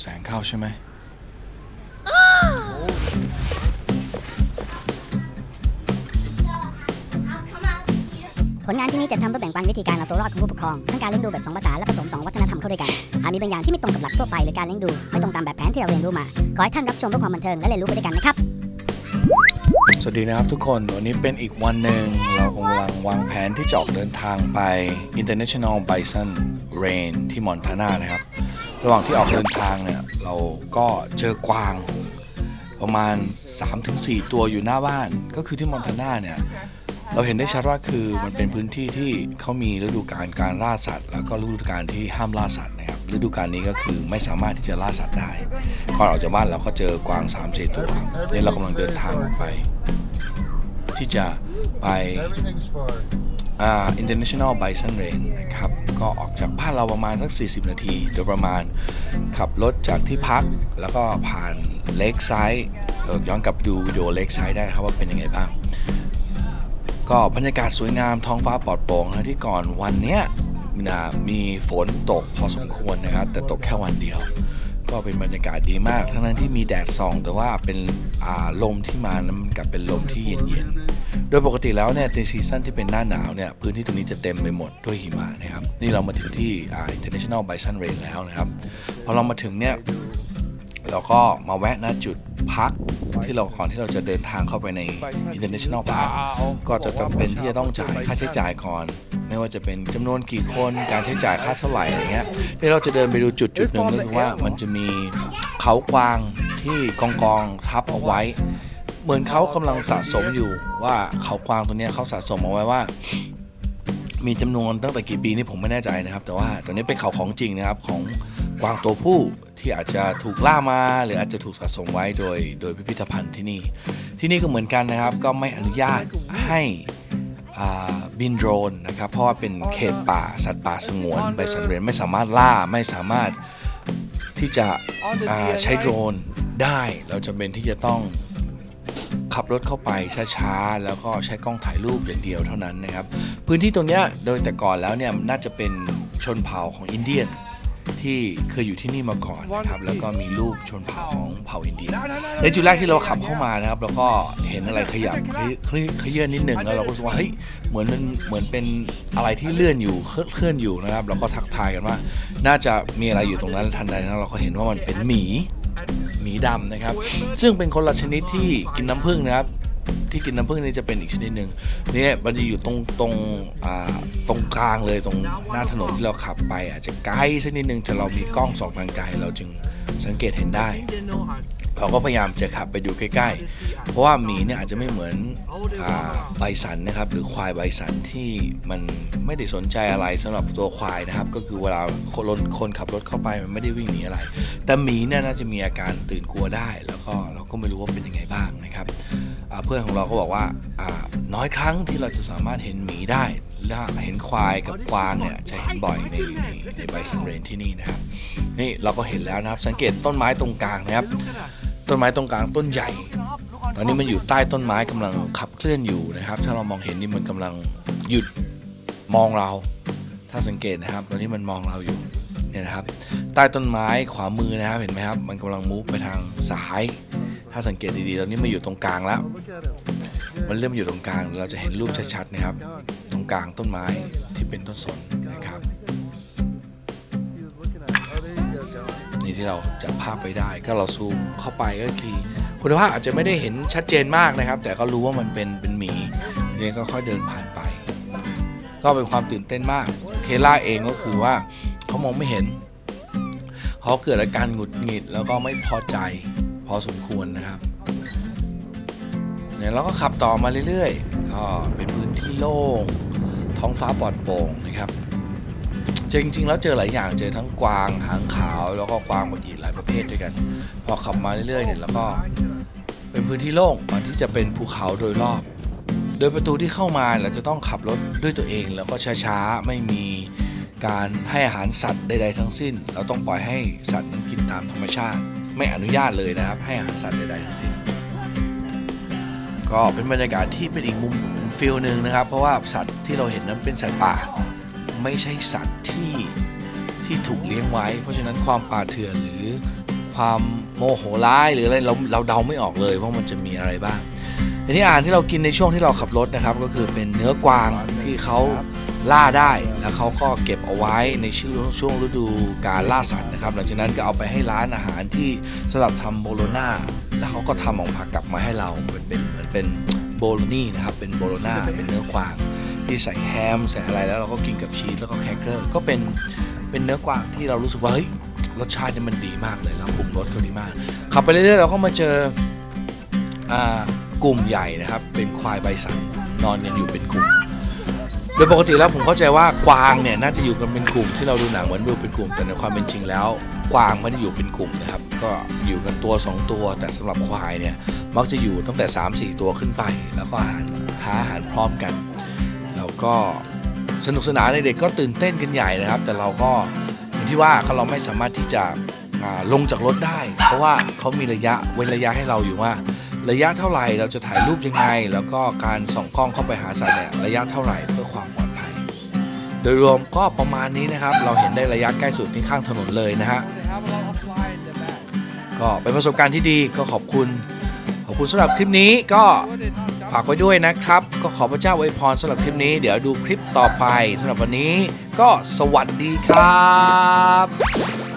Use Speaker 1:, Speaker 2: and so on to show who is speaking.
Speaker 1: แสงเข้าใช่ไหม
Speaker 2: ผลงานที่นี้จะทำเพื่อแบ่งปันวิธีการเอาตัวรอดของผู้ปกครองทั้งการเลี้ยงดูแบบสองภาษาและผสมสองวัฒนธรรมเข้าด้วยกันหากมีบางอย่างที่ไม่ตรงกับหลักทั่วไปหรือการเลี้ยงดูไม่ตรงตามแบบแผนที่เราเรียนรู้มา ขอให้ท่านรับชมเพื่อความบันเทิงและเรียนรู้ไปด้วยกันนะครับ
Speaker 1: สวัสดีนะครับทุกคน วันนี้เป็นอีกวันหนึ่งเรากำลังวางแผนที่จะออกเดินทางไป International Bison Range ที่มอนทานานะครับ ระหว่างที่ออกเดินทางเนี่ยเราก็เจอกวางประมาณ 3-4 ตัวอยู่หน้าบ้าน ก็คือที่มอนทานาเนี่ยเราเห็นได้ชัดว่าคือมันเป็นพื้นที่ที่เขามีฤดูกาลการล่าสัตว์ แล้วก็ฤดูกาลที่ห้ามล่าสัตว์นะครับฤดูกาลนี้ก็คือไม่สามารถที่จะล่าสัตว์ได้ก่อนออกจากบ้านเราก็เจอกวาง3ามสี่ตัวเนี่ยเรากำลังเดินทางไป ที่จะไป International Bison Range นะครับก็ออกจากบ้านเราประมาณสัก 40 นาที โดยประมาณขับรถจากที่พักแล้วก็ผ่านเลกไซด์ย้อนกลับดูวิดีโอเลกไซด์ได้นะครับว่าเป็นยังไงบ้าง ก็บรรยากาศสวยงามท้องฟ้าปลอดโปร่งนะที่ก่อนวันเนี้ยนามีฝนตกพอสมควรนะครับ แต่ตกแค่วันเดียว ก็เป็นบรรยากาศดีมาก ทั้งนั้นที่มีแดดส่อง แต่ว่าเป็นอ่าลมที่มานั้นมันกลับเป็นลมที่เย็นๆ โดยปกติแล้วเนี่ยในซีซั่นที่เป็นหน้าหนาวเนี่ยพื้นที่ตรงนี้จะเต็มไปหมดด้วยหิมะนะครับ นี่เรามาถึงที่อ่า International Bison Range แล้วนะครับพอเรามาถึงเนี่ยเราก็มาแวะณจุดพักที่เราก่อนที่เราจะเดินทางเข้าไปใน International Park ก็จะจำเป็นที่จะต้องจ่ายค่าใช้จ่ายก่อน ไม่ว่าจะเป็นจำนวนกี่คนการใช้จ่ายค่าเท่าไหร่อะไรเงี้ยเดี๋ยวเราจะเดินไปดูจุดจุดหนึ่งก็คือว่ามันจะมีเขากวางที่กองกองทับเอาไว้ เหมือนเขากำลังสะสมอยู่ว่าเขากวางตัวเนี้ยเขาสะสมเอาไว้ว่า มีจำนวนตั้งแต่กี่ปีนี่ผมไม่แน่ใจนะครับ แต่ว่าตัวนี้เป็นเขาของจริงนะครับของกวางตัวผู้ที่อาจจะถูกล่ามาหรืออาจจะถูกสะสมไว้โดยโดยพิพิธภัณฑ์ที่นี่ ที่นี่ก็เหมือนกันนะครับ ก็ไม่อนุญาตให้ บินโดรนนะครับเพราะว่าเป็นเขตป่าสัตว์ป่าสงวนใบสันเรนไม่สามารถล่าไม่สามารถที่จะใช้โดรนได้เราจำเป็นที่จะต้องขับรถเข้าไปช้าๆ แล้วก็ใช้กล้องถ่ายรูปอย่างเดียวเท่านั้นนะครับ พื้นที่ตรงนี้โดยแต่ก่อนแล้วเนี่ยน่าจะเป็นชนเผ่าของอินเดียน ที่เคยอยู่ที่นี่มาก่อนนะครับแล้วก็มีลูกชนเผ่าของเผ่าอินเดียนในจุดแรกที่เราขับเข้ามานะครับแล้วก็เห็นอะไรขยับเคลื่อนเคลื่อนนิดหนึ่งแล้วเราก็รู้สึกว่าเฮ้ยเหมือนมันเหมือนเป็นอะไรที่เลื่อนอยู่เคลื่อนเคลื่อนอยู่นะครับเราก็ทักทายกันว่า น่าจะมีอะไรอยู่ตรงนั้นทันใดนั้นเราก็เห็นว่ามันเป็นหมีหมีดำนะครับ ซึ่งเป็นคนละชนิดที่กินน้ำผึ้งนะครับ ที่กินน้ำผึ้งนี่จะเป็นอีกชนิดหนึ่งเนี่ยมันจะอยู่ตรงตรงอ่าตรงกลางเลยตรงหน้าถนนที่เราขับไปอาจจะไกลสักนิดนึงแต่เรามีกล้องส่องทางไกลเราจึงสังเกตเห็นได้ เราก็พยายามจะขับไปดูใกล้ๆ เพราะว่าหมีเนี่ยอาจจะไม่เหมือนอ่าไบสันนะครับ หรือควายไบสันที่มันไม่ได้สนใจอะไรสำหรับตัวควายนะครับ ก็คือเวลาคนคนขับรถเข้าไปมันไม่ได้วิ่งหนีอะไร แต่หมีเนี่ยน่าจะมีอาการตื่นกลัวได้ แล้วก็เราก็ไม่รู้ว่าเป็นยังไงบ้างนะครับ เพื่อนของเราก็บอกว่าน้อยครั้งที่เราจะสามารถเห็นหมีได้และเห็นควายกับกวางเนี่ยจะเห็นบ่อยในในในไบสันเรนที่นี่นะครับ นี่เราก็เห็นแล้วนะครับสังเกตต้นไม้ตรงกลางนะครับ ต้นไม้ตรงกลางต้นใหญ่ ตอนนี้มันอยู่ใต้ต้นไม้กำลังขับเคลื่อนอยู่นะครับ ถ้าเรามองเห็นนี่มันกำลังหยุดมองเรา ถ้าสังเกตนะครับ ตอนนี้มันมองเราอยู่เนี่ยนะครับ ใต้ต้นไม้ขวามือนะครับเห็นไหมครับ มันกำลังมูฟไปทางซ้าย ถ้าสังเกตดีๆตอนนี้มาอยู่ตรงกลางแล้ว มันเริ่มอยู่ตรงกลาง เราจะเห็นรูปชัดๆนะครับ ตรงกลางต้นไม้ที่เป็นต้นสนนะครับ นี่ที่เราจับภาพไปได้ก็เราซูมเข้าไปก็คือคุณภาพอาจจะไม่ได้เห็นชัดเจนมากนะครับ แต่ก็รู้ว่ามันเป็นเป็นหมีนี่ก็ค่อยเดินผ่านไป ก็เป็นความตื่นเต้นมาก เคล่าเองก็คือว่าเขามองไม่เห็นเขาเกิดอาการหงุดหงิดแล้วก็ไม่พอใจ พอสมควรนะครับเนี่ยเราก็ขับต่อมาเรื่อยๆ ก็เป็นพื้นที่โล่ง ท้องฟ้าปลอดโปร่งนะครับจริงๆแล้วเจอหลายอย่างเจอทั้งกวางหางขาว แล้วก็กวางอีกหลายประเภทด้วยกัน พอขับมาเรื่อยๆเนี่ยแล้วก็เป็นพื้นที่โล่งก่อนที่จะเป็นภูเขาโดยรอบ โดยประตูที่เข้ามาเราจะต้องขับรถด้วยตัวเองแล้วก็ช้าๆไม่มีการให้อาหารสัตว์ใดๆทั้งสิ้น เราต้องปล่อยให้สัตว์นั้นกินตามธรรมชาติ ไม่อนุญาตเลยนะครับ ให้อาหารสัตว์ใดๆทั้งสิ้นก็เป็นบรรยากาศที่เป็นอีกมุมฟิลหนึ่งนะครับ เพราะว่าสัตว์ที่เราเห็นนั้นเป็นสัตว์ป่า ไม่ใช่สัตว์ที่ที่ถูกเลี้ยงไว้ เพราะฉะนั้นความป่าเถื่อนหรือความโมโหร้ายหรืออะไรเราเราเดาไม่ออกเลยว่ามันจะมีอะไรบ้างทีนี้อาหารที่เรากินในช่วงที่เราขับรถนะครับ ก็คือเป็นเนื้อกวางที่เขา ล่าได้แล้วเขาก็เก็บเอาไว้ในช่วงช่วงฤดูการล่าสัตว์นะครับ หลังจากนั้นก็เอาไปให้ร้านอาหารที่สำหรับทำโบโลนาแล้วเขาก็ทำออกมากลับมาให้เราเหมือนเป็นเหมือนเป็นโบโลนี่นะครับเป็นโบโลนาเป็นเนื้อกวาง ที่ใส่แฮมใส่อะไรแล้วเราก็กินกับชีสแล้วก็แครกเกอร์ก็เป็นเป็นเนื้อกวางที่เรารู้สึกว่าเฮ้ยรสชาติเนี่ยมันดีมากเลยแล้วปรุงรสก็ดีมากขับไปเรื่อยๆเราก็มาเจออ่ากลุ่มใหญ่นะครับ เป็นควายใบสันนอนกันอยู่เป็นกลุ่ม โดยปกติแล้วผมเข้าใจว่ากวางเนี่ยน่าจะอยู่กันเป็นกลุ่มที่เราดูหนังเหมือนดูเป็นกลุ่มแต่ในความเป็นจริงแล้ว กวางไม่ได้อยู่เป็นกลุ่มนะครับ ก็อยู่กันตัว 2 ตัว แต่สำหรับควายเนี่ยมักจะอยู่ตั้งแต่ 3-4 ตัวขึ้นไป แล้วก็หาอาหารพร้อมกันแล้วก็สนุกสนานในเด็กก็ตื่นเต้นกันใหญ่นะครับ แต่เราก็อย่างที่ว่าเราไม่สามารถที่จะลงจากรถได้ เพราะว่าเขามีระยะเว้นระยะให้เราอยู่ว่า ระยะเท่าไหร่เราจะถ่ายรูปยังไง แล้วก็การส่องกล้องเข้าไปหาสัตว์เนี่ยระยะเท่าไหร่เพื่อความปลอดภัย โดยรวมก็ประมาณนี้นะครับ เราเห็นได้ระยะใกล้สุดที่ข้างถนนเลยนะฮะก็เป็นประสบการณ์ที่ดีก็ขอบคุณ ขอบคุณสำหรับคลิปนี้ก็ฝากไว้ด้วยนะครับ ก็ขอพระเจ้าอวยพรสำหรับคลิปนี้ เดี๋ยวดูคลิปต่อไปสำหรับวันนี้ ก็สวัสดีครับ